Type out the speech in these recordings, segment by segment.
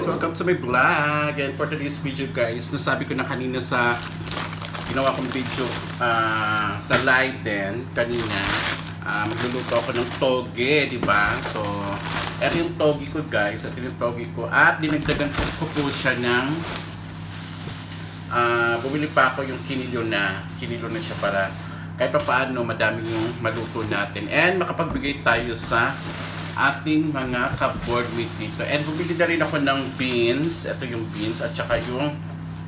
guys! Welcome to my vlog! And for today's video guys, nasabi ko na kanina sa ginawa kong video ah, sa live din kanina. ah, magluluto ako ng toge, di ba? So, eto yung toge ko guys. Ito yung toge ko. At dinagdagan ko, ko po siya ng ah, bumili pa ako yung kinilo na. Kinilo na siya para kahit pa paano madami yung maluto natin. And makapagbigay tayo sa ating mga ka-board meat dito. And bumili na rin ako ng beans. Ito yung beans at saka yung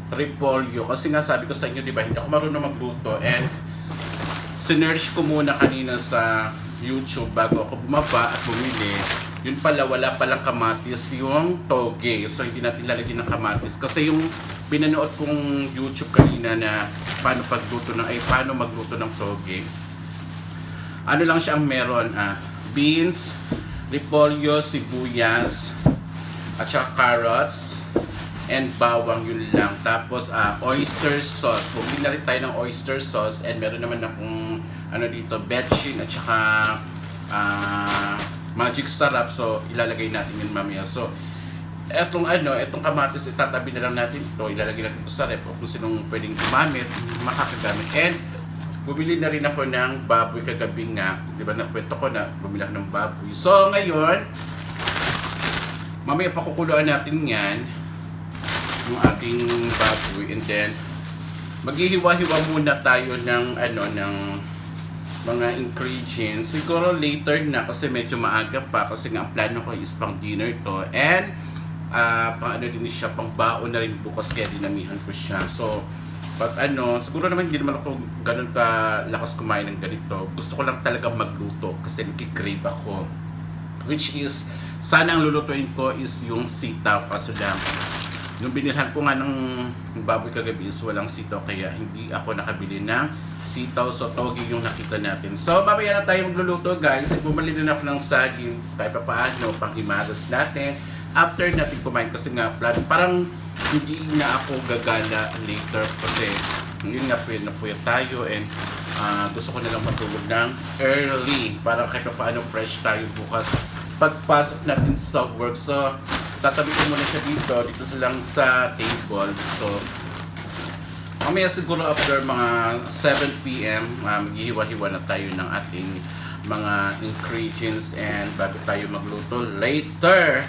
repolyo. Kasi nga sabi ko sa inyo, di ba, hindi ako marunong magluto. And sinerge ko muna kanina sa YouTube bago ako bumaba at bumili. Yun pala, wala palang kamatis yung toge. So, hindi natin lalagyan ng kamatis. Kasi yung pinanood kong YouTube kanina na paano pagluto ng, ay paano magluto ng toge. Ano lang siya ang meron, ah, beans, repolyo, sibuyas, at saka carrots, and bawang yun lang. Tapos ah, oyster sauce. Bumili na rin tayo ng oyster sauce and meron naman akong ano dito, betchin at saka ah, magic sarap. So ilalagay natin yun mamaya. So etong ano, etong kamatis itatabi na lang natin ito, ilalagay natin ito sa rep kung sinong pwedeng gumamit, makakagamit. And bumili na rin ako ng baboy kagabi nga. Di ba nakwento ko na bumili ako ng baboy. So ngayon, mamaya pakukuluan natin yan yung ating baboy and then maghihiwa-hiwa muna tayo ng ano ng mga ingredients. Siguro later na kasi medyo maaga pa kasi nga ang plano ko is pang dinner to and ah pang ano din siya pang baon na rin bukas kaya dinamihan ko siya. So pag ano, siguro naman hindi naman ako ganun ka lakas kumain ng ganito. Gusto ko lang talaga magluto kasi nagki-crave ako. Which is, sana ang lulutuin ko is yung sitaw kaso lang Nung binilhan ko nga ng baboy kagabi is walang sitaw kaya hindi ako nakabili ng sitaw so togi yung nakita natin. So mamaya na tayo magluluto guys. At bumali din ako ng saging kahit pa paano pang natin. After natin kumain kasi nga plan, parang hindi na ako gagala later kasi yun nga puyat na puyat tayo and ah, gusto ko na lang matulog ng early para kahit pa paano fresh tayo bukas pagpasok natin sa work. So, tatabi ko muna siya dito, dito lang sa table. So, mamaya siguro after mga 7pm, uh, maghihiwa-hiwa na tayo ng ating mga ingredients and bago tayo magluto later.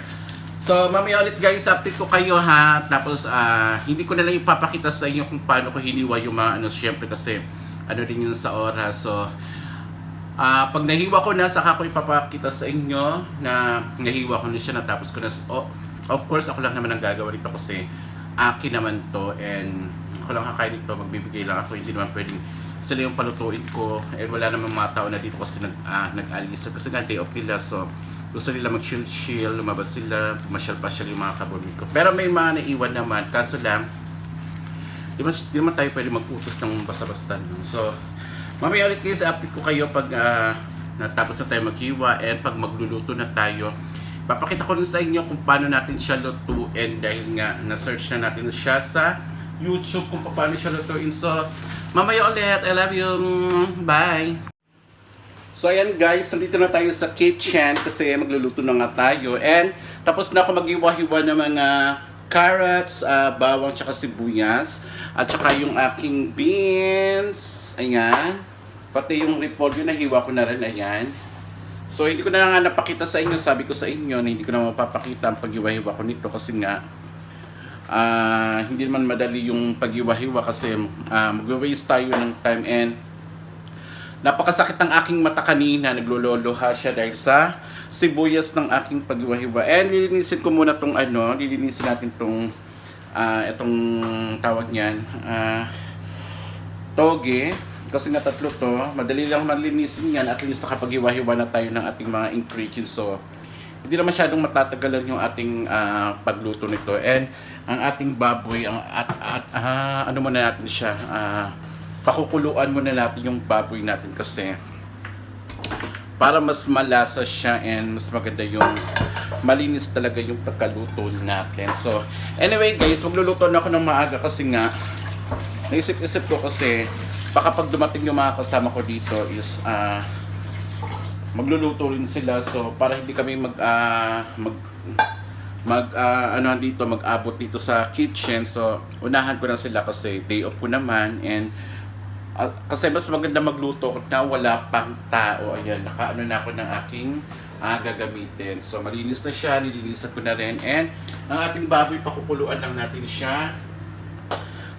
So, mamaya ulit guys, update ko kayo ha. Tapos, ah, hindi ko na lang ipapakita sa inyo kung paano ko hiniwa yung mga ano, syempre kasi ano din yun sa oras. So, Ah, pag nahiwa ko na, saka ko ipapakita sa inyo na nahiwa ko na siya, natapos ko na. Oh, of course, ako lang naman ang gagawa nito kasi akin naman to and ako lang kakain nito, magbibigay lang ako, hindi naman pwedeng sila yung palutuin ko and wala naman mga tao na dito kasi nag, ah, nag-alis kasi nga day off so gusto nila mag-chill-chill, lumabas sila, pumasyal-pasyal yung mga kabomit ko. Pero may mga naiwan naman, kaso lang, di naman, di naman tayo pwede mag-utos ng basta-basta. So, mamaya ulit guys, update ko kayo pag ah, natapos na tayo maghiwa and pag magluluto na tayo. Papakita ko rin sa inyo kung paano natin siya lutuin dahil nga na-search na natin siya sa YouTube kung paano siya lutuin. So, mamaya ulit. I love you. Bye! So ayan guys, nandito na tayo sa kitchen kasi magluluto na nga tayo. And tapos na ako maghiwa-hiwa ng mga carrots, ah, bawang, tsaka sibuyas. At tsaka yung aking beans. Ayan. Pati yung repolyo na hiwa ko na rin. Ayan. So hindi ko na nga napakita sa inyo. Sabi ko sa inyo na hindi ko na mapapakita ang paghiwa-hiwa ko nito kasi nga ah hindi naman madali yung paghiwa-hiwa kasi uh, mag-waste tayo ng time and Napakasakit ng aking mata kanina, naglololoha siya dahil sa sibuyas ng aking paghiwa-hiwa. And lilinisin ko muna tong ano, lilinisin natin tong ah itong tawag niyan, ah toge. Kasi nga tatlo to, madali lang malinisin yan, at least nakapaghiwa-hiwa na tayo ng ating mga ingredients. So, hindi na masyadong matatagalan yung ating ah, pagluto nito. And ang ating baboy, ang at, at ah, ano muna natin siya, ah, pakukuluan muna natin yung baboy natin kasi para mas malasa siya and mas maganda yung malinis talaga yung pagkaluto natin. So, anyway guys, magluluto na ako ng maaga kasi nga naisip-isip ko kasi baka pag dumating yung mga kasama ko dito is ah magluluto rin sila so para hindi kami mag ah, mag mag ah, ano dito mag-abot dito sa kitchen. So unahan ko na sila kasi day off ko naman and kasi mas maganda magluto na wala pang tao. Ayan, nakaano na ako ng aking ah, gagamitin. So malinis na siya, nilinisan ko na rin. And ang ating baboy pakukuluan lang natin siya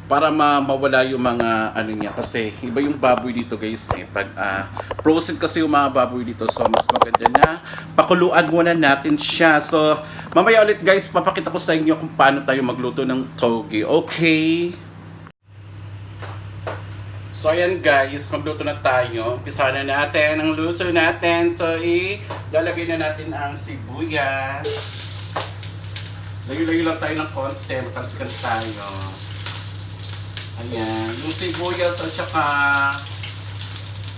para ma mawala yung mga ano niya. Kasi iba yung baboy dito guys eh. Pag ah, frozen kasi yung mga baboy dito. So mas maganda na pakuluan muna natin siya. So mamaya ulit guys papakita ko sa inyo kung paano tayo magluto ng togi okay So ayan guys, magluto na tayo. Umpisa na natin ang luto natin. So ilalagay na natin ang sibuyas. Layo-layo lang tayo ng konti, matalsikan tayo. Ayan, yung sibuyas at saka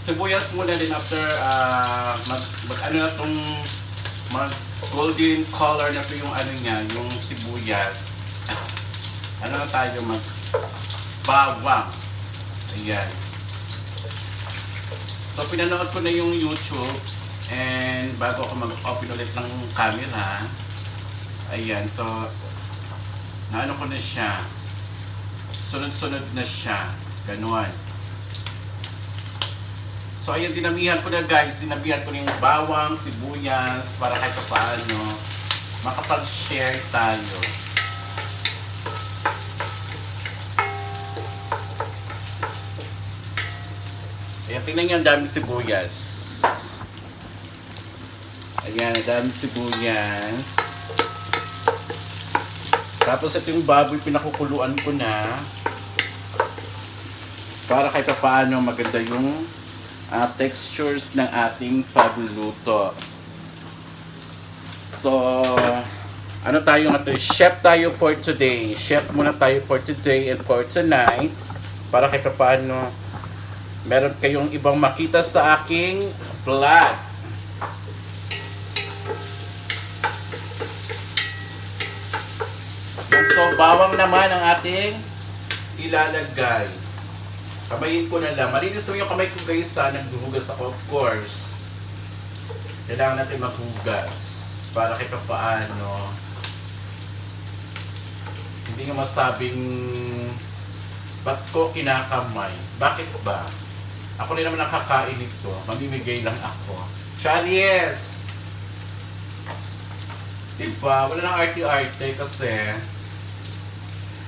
sibuyas muna din after ah, mag, mag ano na tong mag golden color na to yung ano niya, yung sibuyas. Ano na tayo mag bawang. Ayan. So pinanood ko na yung YouTube and bago ako mag-open ulit ng camera, ayan, so naano ko na siya sunod-sunod na siya. Ganon. So, ayan, dinamihan ko na guys. Dinabihan ko na yung bawang, sibuyas, para kahit pa paano makapag-share tayo. Tingnan niyo ang daming sibuyas. Ayan, ang daming sibuyas. Tapos ito yung baboy pinakukuluan ko na para kahit paano maganda yung ah, textures ng ating pagluluto. So, ano tayo nga? Chef tayo for today. Chef muna tayo for today and for tonight para kahit paano meron kayong ibang makita sa aking vlog. So, bawang naman ang ating ilalagay. Kamayin ko na lang. Malinis naman yung kamay ko guys sa naghuhugas ako, of course. Kailangan natin maghugas para kahit pa paano hindi nga masabing ba't ko kinakamay? Bakit ba? Ako rin naman nakakain ito. Mamimigay lang ako. Charies! Diba? Wala nang arte-arte kasi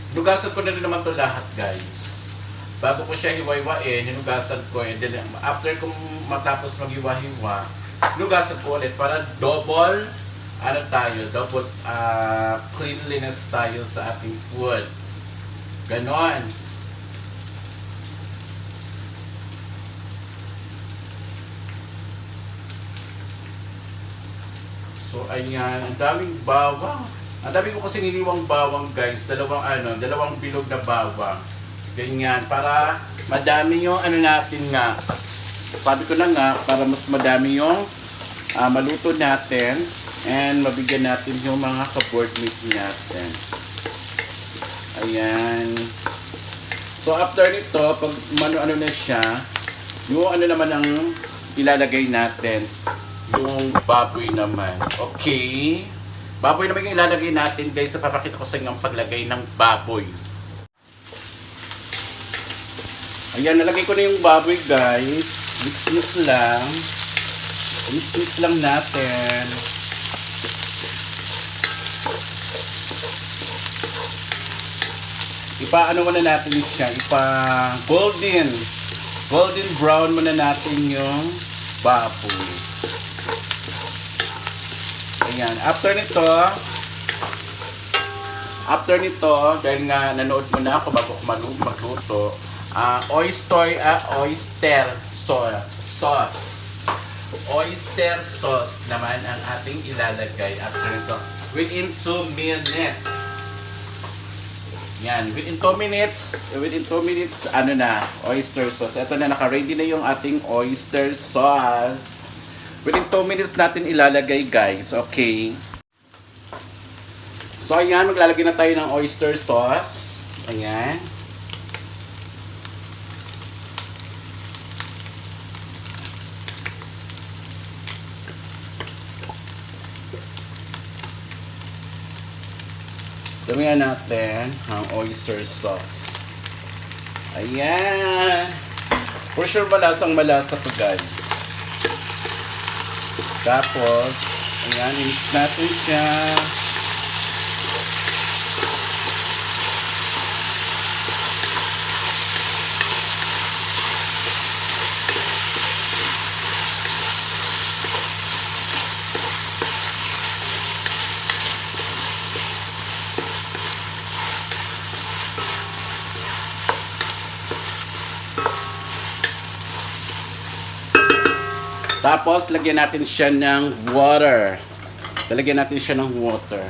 Hinugasan ko na rin naman to lahat, guys. Bago ko siya hiwa-hiwain, hinugasan ko. And then, after kong matapos maghiwa-hiwa, hinugasan ko ulit para double, ano tayo, double ah, cleanliness tayo sa ating food. Ganon. So, ayan. Ang daming bawang. Ang dami ko kasi niliwang bawang guys, dalawang ano, dalawang bilog na bawang. Ganyan, para madami yung ano natin nga. Sabi ko na nga, para mas madami yung ah, maluto natin and mabigyan natin yung mga ka-board meat natin. Ayan. So after nito, pag ano-ano na siya, yung ano naman ang ilalagay natin, yung baboy naman. Okay? Baboy naman yung ilalagay natin guys. Papakita ko sa inyo ang paglagay ng baboy. Ayan, nalagay ko na yung baboy guys. Mix-mix lang. Mix-mix lang natin. Ipa-ano muna natin siya. Ipa golden. Golden brown muna natin yung baboy. Ayan. After nito, after nito, dahil nga nanood mo na ako bago malu- magluto, ah oyster, ah, oyster sauce. Oyster sauce naman ang ating ilalagay after nito. Within 2 minutes. Yan, within 2 minutes, within 2 minutes, ano na, oyster sauce. Ito na, naka-ready na yung ating oyster sauce. Within 2 minutes natin ilalagay guys, okay? So ayan, maglalagay na tayo ng oyster sauce. Ayan. Damihan natin ang oyster sauce. Ayan. For sure malasang malasa to guys. Tapos, ayan, i-mix natin siya. Tapos, lagyan natin siya ng water. Lalagyan natin siya ng water.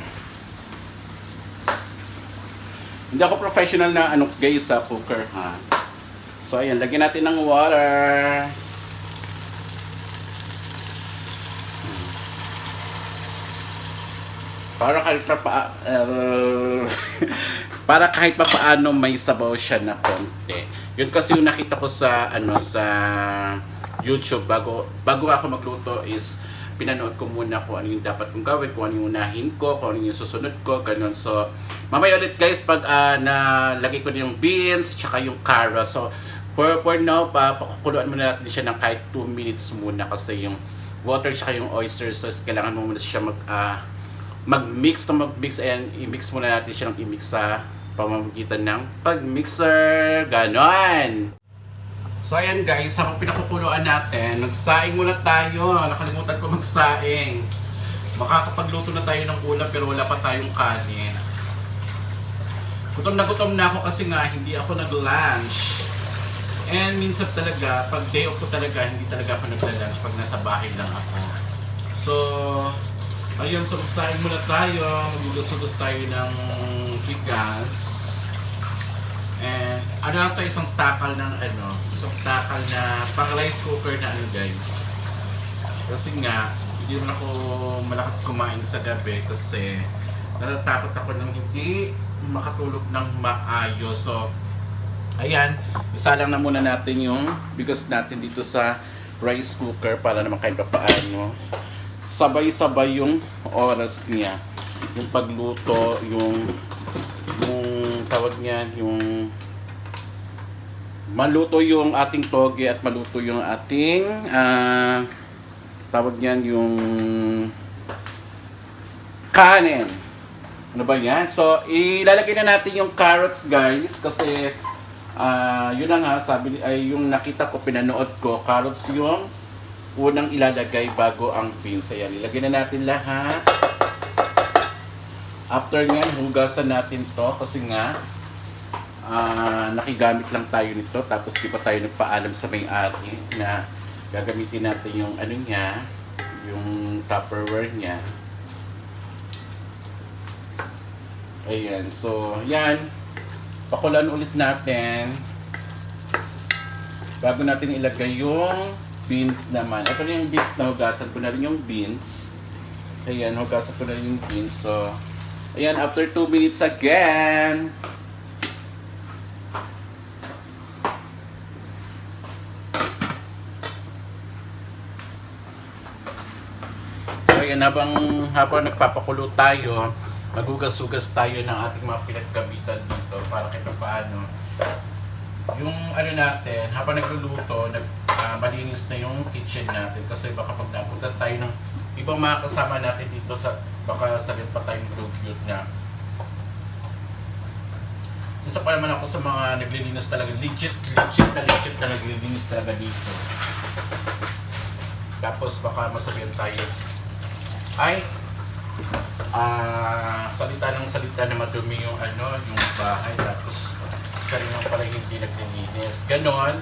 Hindi ako professional na ano guys sa cooker ha. So ayan, lagyan natin ng water. Para kahit pa pa, uh, para kahit pa paano may sabaw siya na konti. Yun kasi yung nakita ko sa ano sa YouTube bago bago ako magluto is pinanood ko muna kung ano yung dapat kong gawin, kung ano yung unahin ko, kung ano yung susunod ko, ganun. So, mamaya ulit guys, pag uh, nalagay ko na yung beans, tsaka yung carrots. So, for, for now, pa, pakukuluan muna natin siya ng kahit 2 minutes muna kasi yung water tsaka yung oyster sauce, kailangan mo muna siya mag, uh, mag-mix na mag-mix and i-mix muna natin siya ng i-mix sa pamamagitan ng pag-mixer. Ganon! So ayan guys, habang pinakukuluan natin, nagsaing muna tayo. Nakalimutan ko magsaing. Makakapagluto na tayo ng ulam pero wala pa tayong kanin. Gutom na gutom na ako kasi nga hindi ako nag-lunch. And minsan talaga, pag day off ko talaga, hindi talaga ako nagla-lunch pag nasa bahay lang ako. So, ayun, so magsaing muna tayo. Magugas-ugas tayo ng bigas. And ano lang to isang takal ng ano, isang takal na pang rice cooker na ano guys. Kasi nga, hindi naman ako malakas kumain sa gabi kasi natatakot ako ng hindi makatulog ng maayos. So, ayan, isa na muna natin yung bigas natin dito sa rice cooker para naman kahit pa paano sabay-sabay yung oras niya. Yung pagluto, yung yung tawag niyan, yung maluto yung ating toge at maluto yung ating ah, tawag niyan yung kanin. Ano ba yan? So, ilalagay na natin yung carrots guys kasi ah yun na nga sabi ay yung nakita ko pinanood ko carrots yung unang ilalagay bago ang beans. Ayan, ilagay na natin lahat. After nyan, hugasan natin to kasi nga ah, nakigamit lang tayo nito tapos di pa tayo nagpaalam sa may-ari na gagamitin natin yung ano niya, yung tupperware niya. Ayan, so yan. Pakulan ulit natin bago natin ilagay yung beans naman. Ito na yung beans na hugasan ko na rin yung beans. Ayan, hugasan ko na rin yung beans. So, ayan, after 2 minutes again. Habang, habang nagpapakulo tayo, magugas-ugas tayo ng ating mga pinagkabitan dito para kahit paano. Yung ano natin, habang nagluluto, nag, ah, malinis na yung kitchen natin kasi baka pag napunta tayo ng ibang mga kasama natin dito sa baka sabihin pa tayo cute na isa pa naman ako sa mga naglilinis talaga legit, legit na legit na naglilinis talaga dito. Tapos baka masabihan tayo ay ah salita ng salita na madumi yung ano yung bahay tapos kami naman pala hindi naglilinis. Ganon.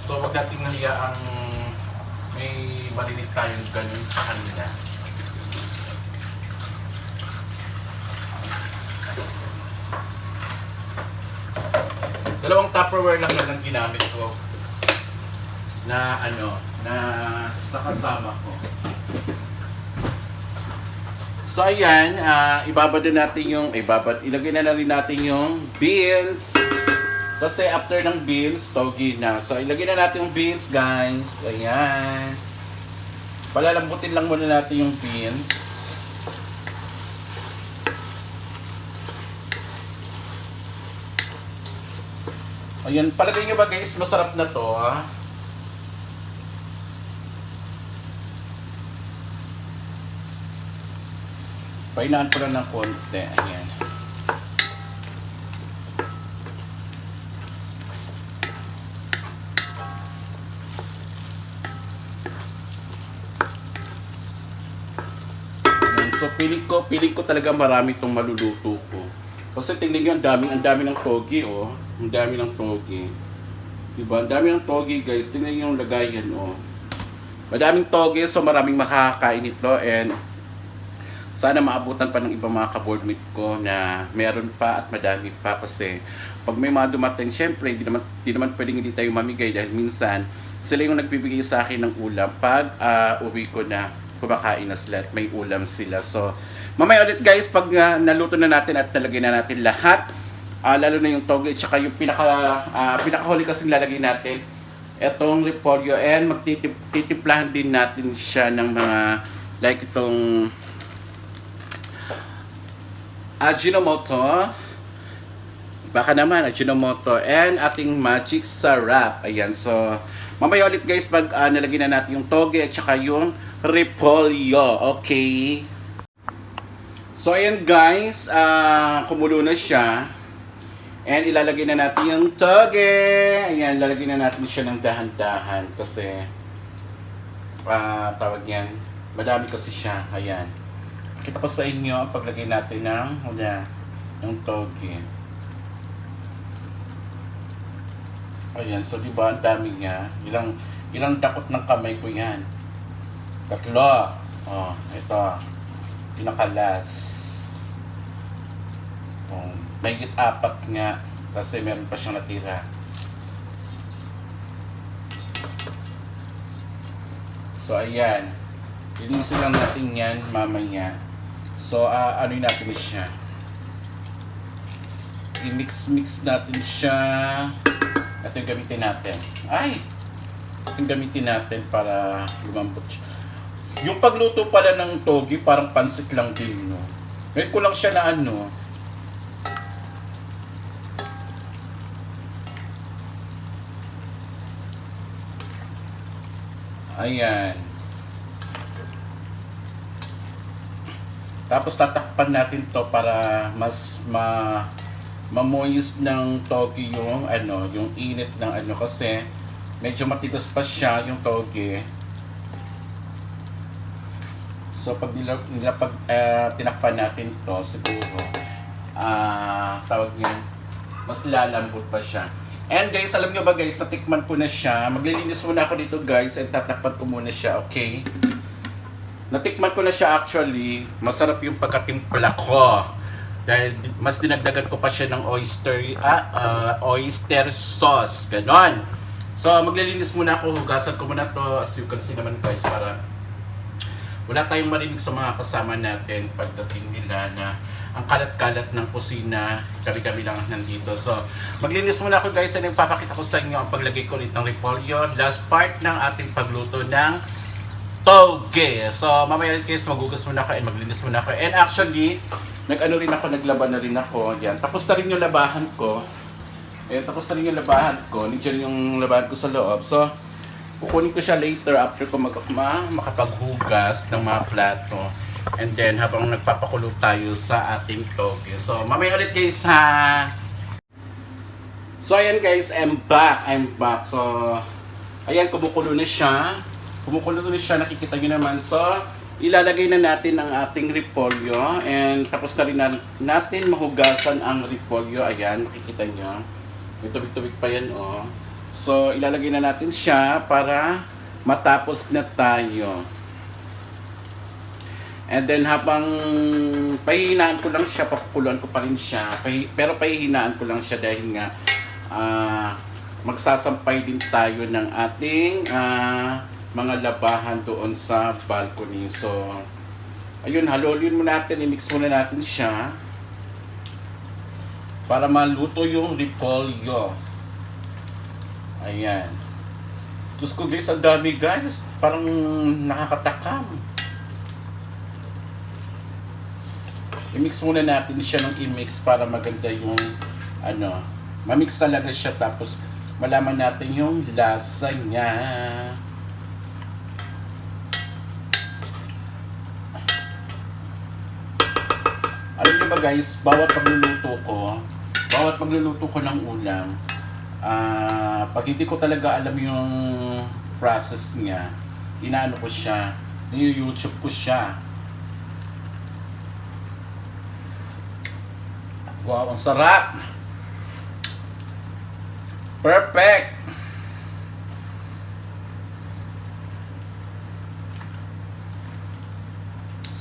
So, wag nating hayaang may marinig tayong ganon sa kanila. Dalawang Tupperware lang yan ang ginamit ko na ano, na sa kasama ko. So ayan, ah, uh, ibabado natin yung, eh, ibabad, ilagay na, na rin natin yung beans. Kasi after ng beans, togi na. So ilagay na natin yung beans guys. Ayan. Palalambutin lang muna natin yung beans. Ayan, palagay nyo ba guys, masarap na to ah. Painaan ko lang ng konti. Ayan. So, piling ko, piling ko talaga marami itong maluluto ko. Kasi tingnan nyo, ang dami, ang dami ng togi, oh. Ang dami ng togi. Diba? Ang dami ng togi, guys. Tingnan nyo yung lagayan, oh. Madaming togi, so maraming makakakain ito. And sana maabutan pa ng ibang mga kaboardmate ko na meron pa at madami pa kasi pag may mga dumating, syempre, hindi naman, hindi naman pwedeng hindi tayo mamigay dahil minsan sila yung nagbibigay sa akin ng ulam pag ah, uwi ko na kumakain na sila at may ulam sila. So, mamaya ulit guys, pag ah, naluto na natin at talagay na natin lahat, ah, lalo na yung toge, tsaka yung pinaka, ah, pinakahuli kasing lalagay natin, etong repolyo and magtitiplahan din natin siya ng mga like itong Ajinomoto. Baka naman, Ajinomoto. And ating magic sarap. Ayan, so, mamaya ulit guys, pag ah, nalagyan na natin yung toge at saka yung repolyo. Okay? So, ayan guys, ah, kumulo na siya. And ilalagay na natin yung toge. Ayan, lalagyan na natin siya ng dahan-dahan kasi ah, tawag yan. Madami kasi siya. Ayan. Kita ko sa inyo ang paglagay natin ng wala, ng toge. Ayan, so di ba ang dami niya? Ilang ilang takot ng kamay ko yan. Tatlo. Oh, ito. Pinakalas. Oh, may apat nga kasi meron pa siyang natira. So ayan. Linisin lang natin yan mamaya. So, uh, ano natin siya? I-mix-mix natin siya. Ito yung gamitin natin. Ay! Ito yung gamitin natin para lumambot siya. Yung pagluto pala ng togi, parang pansit lang din, no? Ngayon ko lang siya na ano, Ayan. Tapos tatakpan natin to para mas ma mamoist ng togi yung ano, yung init ng ano kasi medyo matigas pa siya yung togi. So pag nila, pag eh, tinakpan natin to siguro ah tawag niya mas lalambot pa siya. And guys, alam nyo ba guys, natikman ko na siya. Maglilinis muna ako dito guys and tatakpan ko muna siya, okay? Natikman ko na siya actually. Masarap yung pagkatimpla ko. Dahil mas dinagdagan ko pa siya ng oyster, ah, ah, oyster sauce. Ganon. So, maglilinis muna ako. Hugasan ko muna to as you can see naman guys para wala tayong marinig sa mga kasama natin pagdating nila na ang kalat-kalat ng kusina, kami-kami lang nandito. So, maglinis muna ako guys and ipapakita ko sa inyo ang paglagay ko ulit ng repolyo. Last part ng ating pagluto ng toge. So, mamaya guys, magugas muna ako and maglinis muna ako. And actually, nag-ano rin ako, naglaban na rin ako. Yan. Tapos na rin yung labahan ko. Ayan, tapos na rin yung labahan ko. Nandiyan yung labahan ko sa loob. So, kukunin ko siya later after ko mag ma makapaghugas ng mga plato. And then, habang nagpapakulo tayo sa ating toge. So, mamaya ulit guys ha! So, ayan guys, I'm back. I'm back. So, ayan, kumukulo na siya. Kumukulo na siya, nakikita nyo naman. So, ilalagay na natin ang ating repolyo. And tapos na rin na, natin mahugasan ang repolyo. Ayan, makikita nyo. May tubig-tubig pa yan, oh. So, ilalagay na natin siya para matapos na tayo. And then habang pahihinaan ko lang siya, papakuluan ko pa rin siya. Pero pahihinaan ko lang siya dahil nga ah, magsasampay din tayo ng ating ah, mga labahan doon sa balcony. So, ayun, halulin mo natin, i-mix muna natin siya para maluto yung repolyo. Ayan. Diyos ko guys, ang dami guys. Parang nakakatakam. I-mix muna natin siya ng i-mix para maganda yung ano, mamix talaga siya tapos malaman natin yung lasa niya. Ba guys, bawat pagluluto ko, bawat pagluluto ko ng ulam, ah pag hindi ko talaga alam yung process niya, inaano ko siya, ni-YouTube ko siya. Wow, ang sarap! Perfect!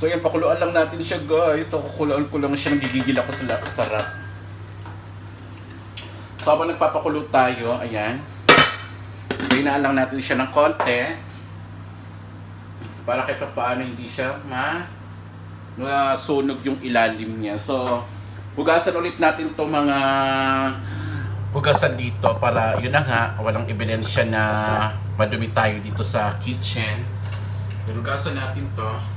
So yan, pakuluan lang natin siya guys. Ito, kukuluan ko lang siya. Nagigigil ako sa la- sarap. So habang nagpapakulo tayo, ayan. Hinaan lang natin siya ng konti. Para kahit pa paano hindi siya ma nasunog yung ilalim niya. So, hugasan ulit natin to mga hugasan dito para yun na nga, walang ebidensya na madumi tayo dito sa kitchen. Hugasan natin to.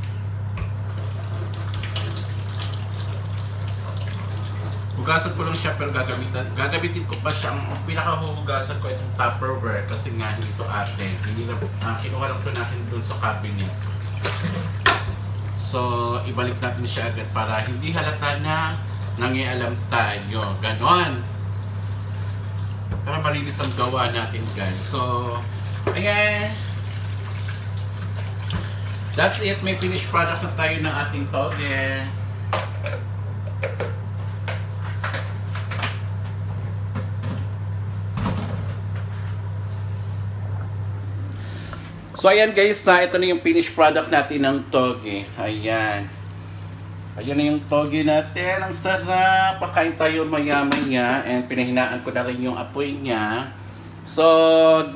Hugasan ko lang siya pero gagamitan, gagamitin ko pa siya. Ang pinakahuhugasan ko itong Tupperware kasi nga hindi to atin. Hindi na, uh, kinuha lang to natin dun sa cabinet. So, ibalik natin siya agad para hindi halata na nangialam tayo. Ganon. Para malinis ang gawa natin guys. So, ayan. That's it. May finished product na tayo ng ating toge. So ayan guys, na ito na yung finished product natin ng toge. Ayan. Ayan na yung toge natin. Ang sarap. Pakain tayo maya-maya. And pinahinaan ko na rin yung apoy niya. So,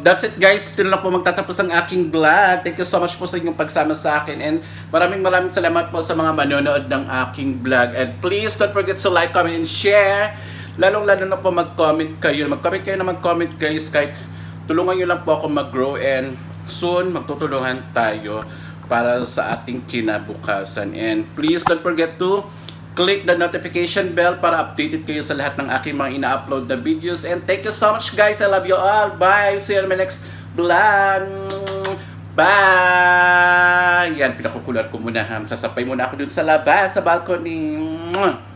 that's it guys. Ito na po magtatapos ang aking vlog. Thank you so much po sa inyong pagsama sa akin. And maraming maraming salamat po sa mga manonood ng aking vlog. And please don't forget to like, comment, and share. Lalong lalo na po mag-comment kayo. Mag-comment kayo na mag-comment guys. Kahit tulungan nyo lang po ako mag-grow. And soon, magtutulungan tayo para sa ating kinabukasan. And please don't forget to click the notification bell para updated kayo sa lahat ng aking mga ina-upload na videos. And thank you so much guys. I love you all. Bye. See you in my next vlog. Bye! Yan, pinakukulat ko muna ha. Sasapay muna ako dun sa labas, sa balcony. Mwah!